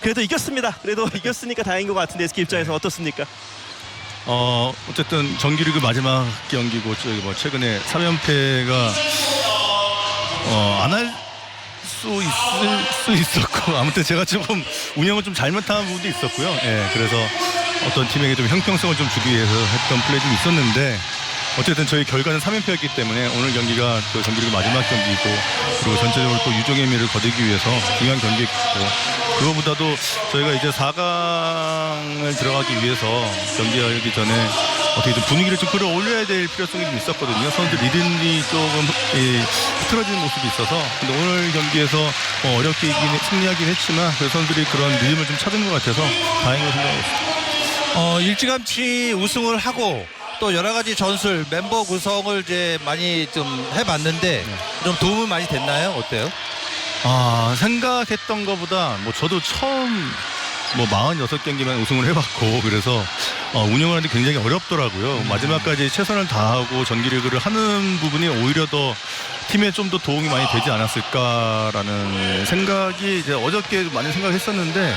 그래도 이겼습니다. 그래도 이겼으니까 다행인 것 같은데 SK 입장에서 어떻습니까? 어 어쨌든 정규리그 마지막 경기고 저기 뭐 최근에 3연패가 어안 할 수 있을 수 있었고 아무튼 제가 조금 운영을 좀 잘못한 부분도 있었고요. 예, 그래서 어떤 팀에게 좀 형평성을 좀 주기 위해서 했던 플레이 좀 있었는데 어쨌든 저희 결과는 3연패였기 때문에 오늘 경기가 그 정규리그 마지막 경기이고 그리고 전체적으로 또 유종의 미를 거두기 위해서 중요한 경기였고 그거보다도 저희가 이제 4강을 들어가기 위해서 경기하기 전에 어떻게 좀 분위기를 좀 끌어올려야 될 필요성이 좀 있었거든요. 선수들 리듬이 조금 이, 흐트러지는 모습이 있어서 근데 오늘 경기에서 어, 어렵게 이긴, 승리하긴 했지만 그 선수들이 그런 리듬을 좀 찾은 것 같아서 다행으로 생각하고 있습니다. 어, 일찌감치 우승을 하고 또 여러 가지 전술 멤버 구성을 이제 많이 좀 해봤는데 좀 도움이 많이 됐나요? 어때요? 아 생각했던 것보다 뭐 저도 처음 뭐 46경기만 우승을 해봤고 그래서 어, 운영을 하는데 굉장히 어렵더라고요. 마지막까지 최선을 다하고 정기리그를 하는 부분이 오히려 더 팀에 좀 더 도움이 많이 되지 않았을까라는 생각이 이제 어저께 많이 생각했었는데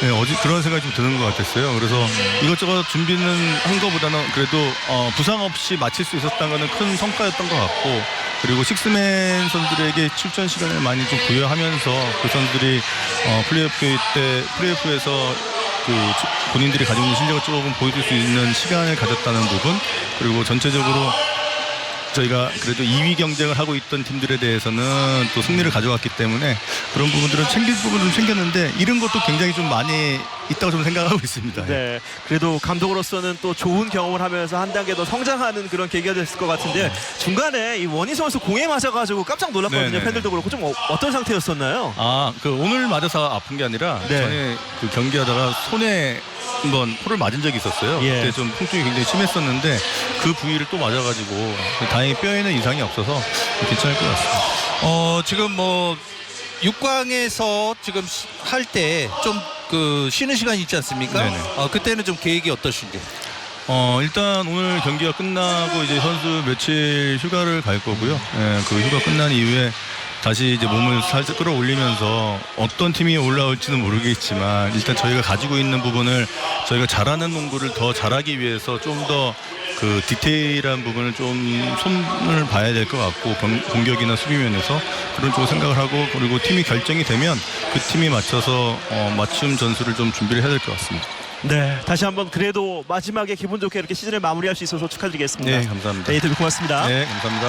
네, 어제 그런 생각이 좀 드는 것 같았어요. 그래서 이것저것 준비는 한 것보다는 그래도 어, 부상 없이 마칠 수 있었다는 것은 큰 성과였던 것 같고 그리고 식스맨 선수들에게 출전 시간을 많이 좀 부여하면서 그 선수들이 어, 플레이오프 때 플레이오프에서 그 주- 본인들이 가지고 있는 실력을 조금 보여줄 수 있는 시간을 가졌다는 부분 그리고 전체적으로 저희가 그래도 2위 경쟁을 하고 있던 팀들에 대해서는 또 승리를 가져갔기 때문에 그런 부분들은 챙길 부분은 좀 챙겼는데 이런 것도 굉장히 좀 많이 있다고 좀 생각하고 있습니다. 네, 그래도 감독으로서는 또 좋은 경험을 하면서 한 단계 더 성장하는 그런 계기가 됐을 것 같은데 중간에 이 원희 선수 공에 맞아가지고 깜짝 놀랐거든요. 네, 네, 팬들도 그렇고 좀 어, 떤 상태였었나요? 아, 그 오늘 맞아서 아픈 게 아니라 네. 전에 그 경기하다가 손에 한번 포를 맞은 적이 있었어요. 예. 그때 좀 통증이 굉장히 심했었는데 그 부위를 또 맞아가지고 다행히 뼈에는 이상이 없어서 괜찮을 것 같습니다. 어, 지금 뭐 6강에서 지금 할 때 좀 그 쉬는 시간이 있지 않습니까? 네네. 어, 그때는 좀 계획이 어떠신지? 어, 일단 오늘 경기가 끝나고 이제 선수 며칠 휴가를 갈 거고요. 예, 그 휴가 끝난 이후에 다시 이제 몸을 살짝 끌어올리면서 어떤 팀이 올라올지는 모르겠지만 일단 저희가 가지고 있는 부분을 저희가 잘하는 농구를 더 잘하기 위해서 좀 더 그 디테일한 부분을 좀 손을 봐야 될 것 같고 공- 공격이나 수비 면에서 그런 쪽을 생각을 하고 그리고 팀이 결정이 되면 그 팀에 맞춰서 어, 맞춤 전술을 좀 준비를 해야 될 것 같습니다. 네, 다시 한번 그래도 마지막에 기분 좋게 이렇게 시즌을 마무리할 수 있어서 축하드리겠습니다. 네, 감사합니다. 네, 인터뷰 고맙습니다. 네, 감사합니다.